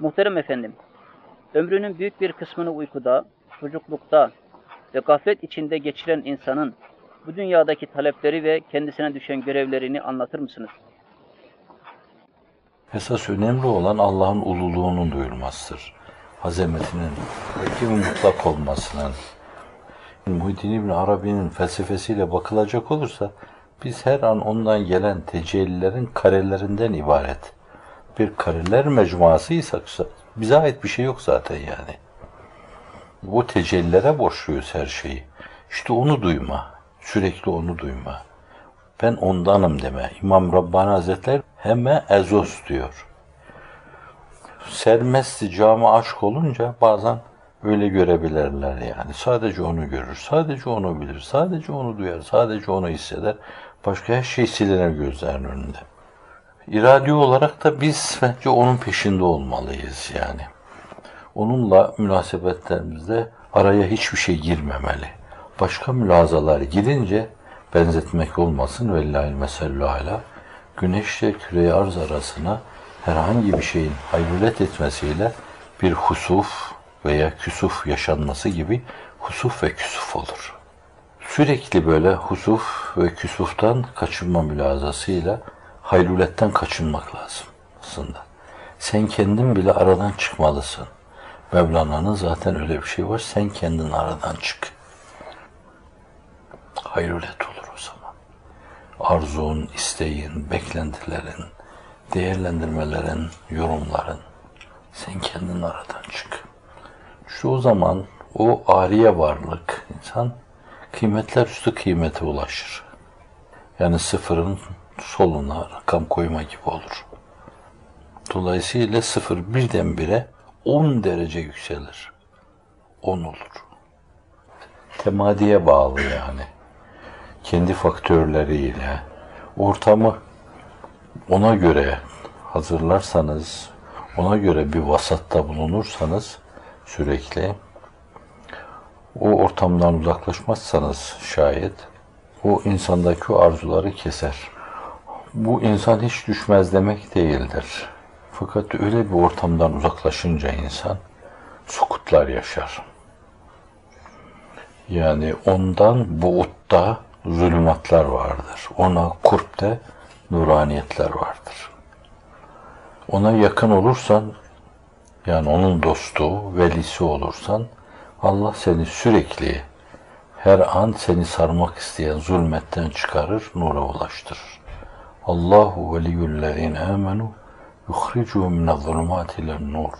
Muhterem efendim, ömrünün büyük bir kısmını uykuda, çocuklukta ve gaflet içinde geçiren insanın bu dünyadaki talepleri ve kendisine düşen görevlerini anlatır mısınız? Esas önemli olan Allah'ın ululuğunun duyulmasıdır. Azametinin, hakim mutlak olmasının. Muhyiddin İbn Arabi'nin felsefesiyle bakılacak olursa biz her an ondan gelen tecellilerin karelerinden ibaret. Bir kareler mecmuasıysak bize ait bir şey yok zaten yani. Bu tecellilere borçluyuz her şeyi. İşte onu duyma, sürekli onu duyma. Ben ondanım deme. İmam Rabbani Hazretleri heme ezos diyor. Sermesti cami aşk olunca bazen öyle görebilirler yani. Sadece onu görür, sadece onu bilir, sadece onu duyar, sadece onu hisseder. Başka her şey silinir gözlerinin önünde. İradi olarak da biz bence onun peşinde olmalıyız yani. Onunla münasebetlerimizde araya hiçbir şey girmemeli. Başka mülazalar girince benzetmek olmasın vellahil mesellü ala güneşle küre arz arasına herhangi bir şeyin hayrulet etmesiyle bir husuf veya küsuf yaşanması gibi husuf ve küsuf olur. Sürekli böyle husuf ve küsuftan kaçınma mülazasıyla hayruletten kaçınmak lazım aslında. Sen kendin bile aradan çıkmalısın. Mevlana'nın zaten öyle bir şey var. Sen kendin aradan çık. Hayrulet olur o zaman. Arzun, isteğin, beklentilerin, değerlendirmelerin, yorumların. Sen kendin aradan çık. İşte o zaman o ariye varlık insan kıymetler üstü kıymete ulaşır. Yani sıfırın soluna rakam koyma gibi olur. Dolayısıyla sıfır birdenbire 10 derece yükselir. 10 olur. Temadiye bağlı yani. Kendi faktörleriyle ortamı ona göre hazırlarsanız, ona göre bir vasatta bulunursanız sürekli o ortamdan uzaklaşmazsanız şayet o insandaki arzuları keser. Bu insan hiç düşmez demek değildir. Fakat öyle bir ortamdan uzaklaşınca insan sukutlar yaşar. Yani ondan buutta zulümatlar vardır. Ona kurpte nuraniyetler vardır. Ona yakın olursan, yani onun dostu, velisi olursan, Allah seni sürekli, her an seni sarmak isteyen zulmetten çıkarır, nura ulaştırır. Allahu veliyyullezine amenu yukhricuhum minez-zulumati ilen-nur.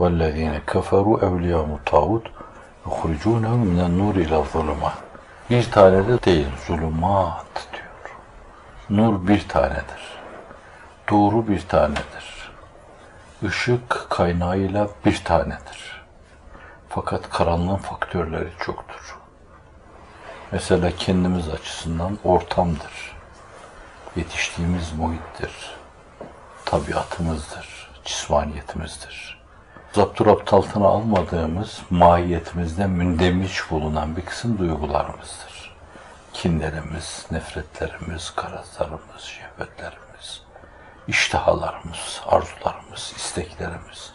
Vellezine keferu evliyahu tağut yukhricuhum minen-nur ile-zuluma. Bir tane de değil, zulümat diyor. Nur bir tanedir. Doğru bir tanedir. Işık kaynağıyla bir tanedir. Fakat karanlığın faktörleri çoktur. Mesela kendimiz açısından ortamdır. Yetiştiğimiz muhittir. Tabiatımızdır. Cismaniyetimizdir. Zapturapt altına almadığımız mahiyetimizde mündemiş bulunan bir kısım duygularımızdır. Kinlerimiz, nefretlerimiz, karazlarımız, şehvetlerimiz, iştihalarımız, arzularımız, isteklerimiz.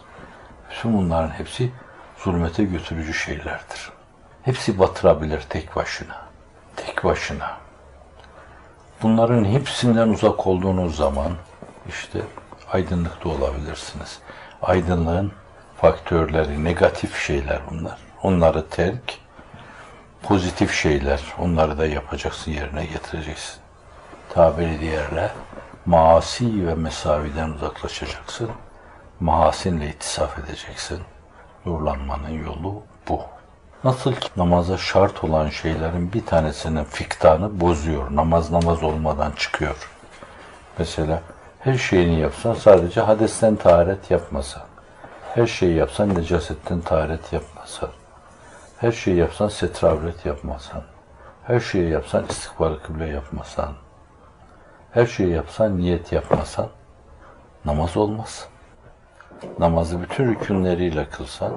Bütün bunların hepsi zulmete götürücü şeylerdir. Hepsi batırabilir tek başına. Tek başına. Bunların hepsinden uzak olduğunuz zaman işte aydınlıkta olabilirsiniz. Aydınlığın faktörleri, negatif şeyler bunlar. Onları terk, pozitif şeyler. Onları da yapacaksın, yerine getireceksin. Tabiri diğerle maasi ve mesaviden uzaklaşacaksın. Mahasinle ittisaf edeceksin. Nurlanmanın yolu bu. Nasıl ki namaza şart olan şeylerin bir tanesinin fiktanı bozuyor. Namaz namaz olmadan çıkıyor. Mesela her şeyini yapsan sadece hadesten taharet yapmasan. Her şeyi yapsan necasetten taharet yapmasan. Her şeyi yapsan setravret yapmasan. Her şeyi yapsan istikbal kıble yapmasan. Her şeyi yapsan niyet yapmasan namaz olmaz. Namazı bütün rükünleriyle kılsan,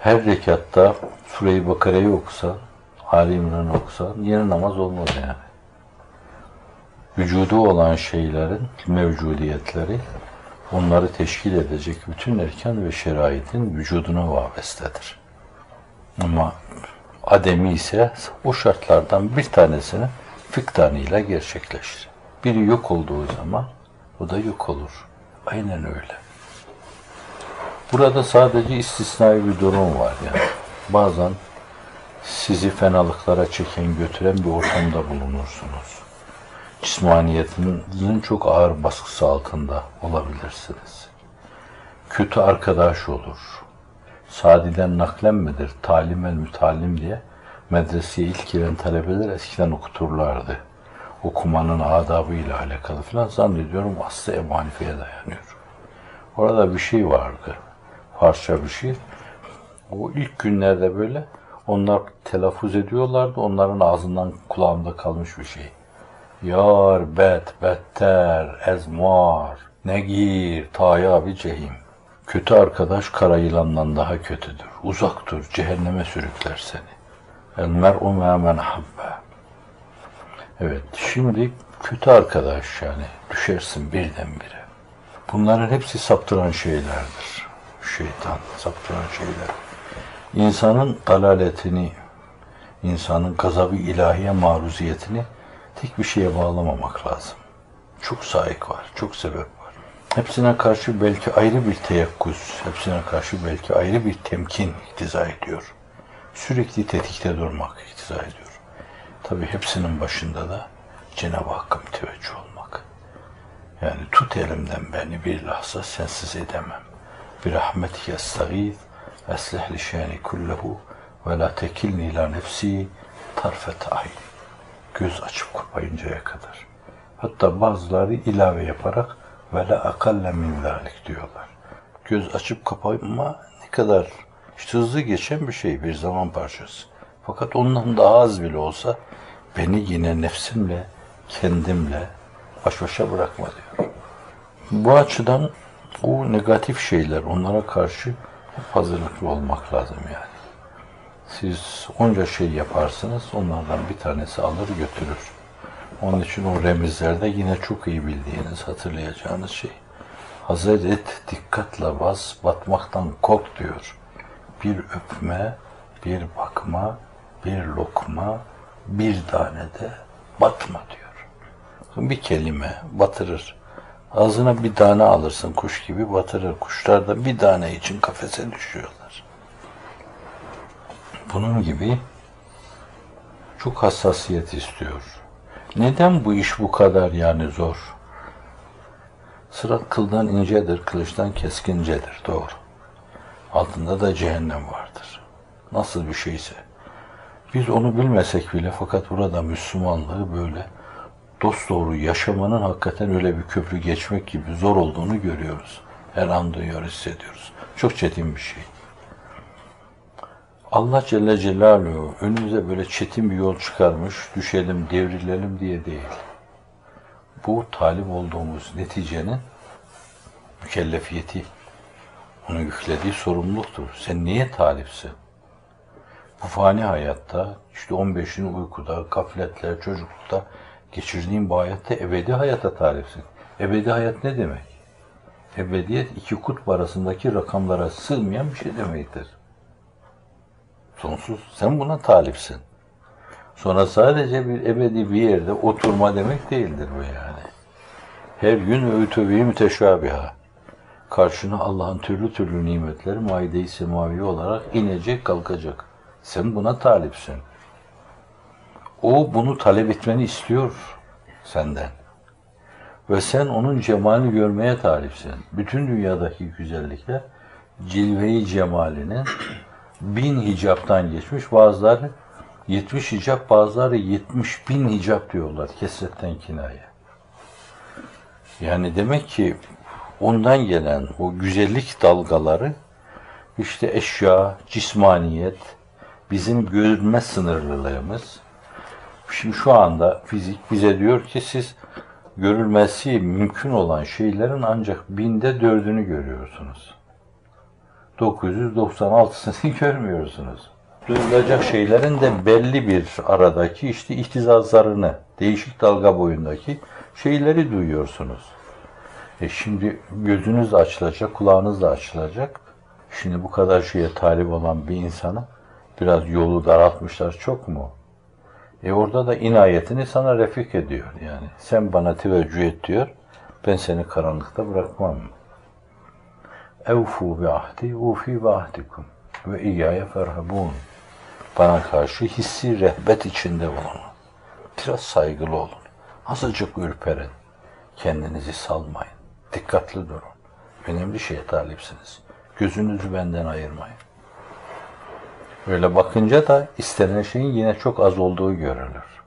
her rekatta Sure-i Bakara'yı okusan, Ali İmran'ı okusan yine namaz olmaz yani. Vücudu olan şeylerin mevcudiyetleri onları teşkil edecek bütün erken ve şeraitin vücuduna vabestedir. Ama ademi ise o şartlardan bir tanesini fıktanıyla gerçekleşir. Biri yok olduğu zaman o da yok olur. Aynen öyle. Burada sadece istisnai bir durum var yani. Bazen sizi fenalıklara çeken, götüren bir ortamda bulunursunuz. Cismaniyetinin çok ağır baskısı altında olabilirsiniz. Kötü arkadaş olur. Sadi'den naklen midir, talim el mütalim diye medreseye ilk giren talebeler eskiden okuturlardı. Okumanın adabıyla alakalı falan zannediyorum aslı Ebu dayanıyor. Orada bir şey vardı. Farsça bir şey. O ilk günlerde böyle onlar telaffuz ediyorlardı. Onların ağzından kulağımda kalmış bir şey. Yar, bet, better, ezmar, negir, tayabi cehim. Kötü arkadaş kara yılandan daha kötüdür. Uzak dur, cehenneme sürükler seni. El mer'u me men habbe. Evet, şimdi kötü arkadaş yani düşersin birdenbire. Bunların hepsi saptıran şeylerdir. Şeytan saptıran şeyler. İnsanın dalaletini, insanın gazabı ilahiye maruziyetini tek bir şeye bağlamamak lazım. Çok sahip var, çok sebep var. Hepsine karşı belki ayrı bir teyakkuz, hepsine karşı belki ayrı bir temkin iktiza ediyor. Sürekli tetikte durmak iktiza ediyor. Tabi hepsinin başında da Cenab-ı Hakk'a müteveccih olmak. Yani tut elimden beni bir lahza sensiz edemem. Rahmetike estağid, eslih li şani kullehu ve la tekilni ila nefsi tarfet ayn. Göz açıp kapayıncaya kadar. Hatta bazıları ilave yaparak ve la akalle min diyorlar. Göz açıp kapayma ne kadar işte hızlı geçen bir şey, bir zaman parçası. Fakat ondan daha az bile olsa beni yine nefsimle, kendimle baş başa bırakma diyor. Bu açıdan o negatif şeyler, onlara karşı hep hazırlıklı olmak lazım yani. Siz onca şey yaparsınız, onlardan bir tanesi alır götürür. Onun için o remizlerde yine çok iyi bildiğiniz, hatırlayacağınız şey. Hazır et, dikkatle bas, batmaktan kork diyor. Bir öpme, bir bakma, bir lokma, bir tane de batma diyor. Bir kelime batırır. Ağzına bir tane alırsın kuş gibi batırır. Kuşlar da bir tane için kafese düşüyorlar. Bunun gibi çok hassasiyet istiyor. Neden bu iş bu kadar yani zor? Sırat kıldan incedir, kılıçtan keskincedir. Doğru. Altında da cehennem vardır. Nasıl bir şeyse. Biz onu bilmesek bile fakat burada Müslümanlığı böyle dost doğru yaşamanın hakikaten öyle bir köprü geçmek gibi zor olduğunu görüyoruz. Her an duyuyoruz, hissediyoruz. Çok çetin bir şey. Allah Celle Celaluhu önümüze böyle çetin bir yol çıkarmış, düşelim, devrilelim diye değil. Bu talip olduğumuz neticenin mükellefiyeti, onun yüklediği sorumluluktur. Sen niye talipsin? Bu fani hayatta, işte 15'in uykuda, gafletler, çocuklukta geçirdiğin bu hayatta ebedi hayata talipsin. Ebedi hayat ne demek? Ebediyet iki kutb arasındaki rakamlara sığmayan bir şey demektir. Sonsuz. Sen buna talipsin. Sonra sadece bir ebedi bir yerde oturma demek değildir bu yani. Her gün öğütüveyi müteşabiha. Karşına Allah'ın türlü türlü nimetleri maide-i semavi olarak inecek, kalkacak. Sen buna talipsin. O bunu talep etmeni istiyor senden. Ve sen onun cemalini görmeye talipsin. Bütün dünyadaki güzellikler cilve-i cemalinin bin hicaptan geçmiş. Bazıları 70 hicap, bazıları 70 bin hicap diyorlar. Kesretten kinaye. Yani demek ki ondan gelen o güzellik dalgaları işte eşya, cismaniyet, bizim görünme sınırlılığımız. Şimdi şu anda fizik bize diyor ki siz görülmesi mümkün olan şeylerin ancak binde dördünü görüyorsunuz. 996'sını görmüyorsunuz. Duyulacak şeylerin de belli bir aradaki işte ihtizazlarını, değişik dalga boyundaki şeyleri duyuyorsunuz. E şimdi gözünüz de açılacak, kulağınız da açılacak. Şimdi bu kadar şeye talip olan bir insana biraz yolu daraltmışlar çok mu? E orada da inayetini sana refik ediyor yani. Sen bana teveccüh et diyor. Ben seni karanlıkta bırakmam. Evfu bi ahdi, ufi bi ahdikum. Ve iyyâye ferhabûn. Bana karşı hissi rehbet içinde olun. Biraz saygılı olun. Azıcık ürperin. Kendinizi salmayın. Dikkatli durun. Önemli şeye talipsiniz. Gözünüzü benden ayırmayın. Öyle bakınca da istenen şeyin yine çok az olduğu görülür.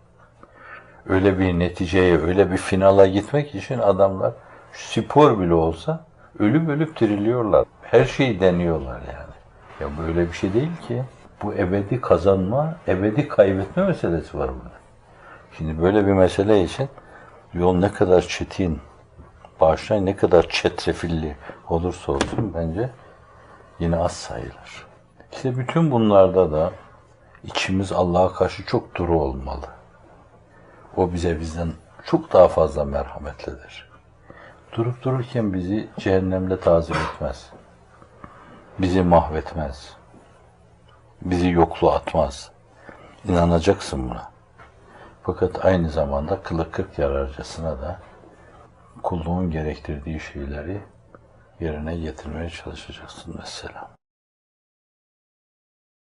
Öyle bir neticeye, öyle bir finala gitmek için adamlar spor bile olsa ölüp ölüp diriliyorlar. Her şeyi deniyorlar yani. Ya böyle bir şey değil ki. Bu ebedi kazanma, ebedi kaybetme meselesi var burada. Şimdi böyle bir mesele için yol ne kadar çetin, bağışlayın ne kadar çetrefilli olursa olsun bence yine az sayılır. İşte bütün bunlarda da içimiz Allah'a karşı çok duru olmalı. O bize bizden çok daha fazla merhametlidir. Durup dururken bizi cehennemle tazim etmez. Bizi mahvetmez. Bizi yokluğa atmaz. İnanacaksın buna. Fakat aynı zamanda kılı kırk yararcasına da kulluğun gerektirdiği şeyleri yerine getirmeye çalışacaksın mesela.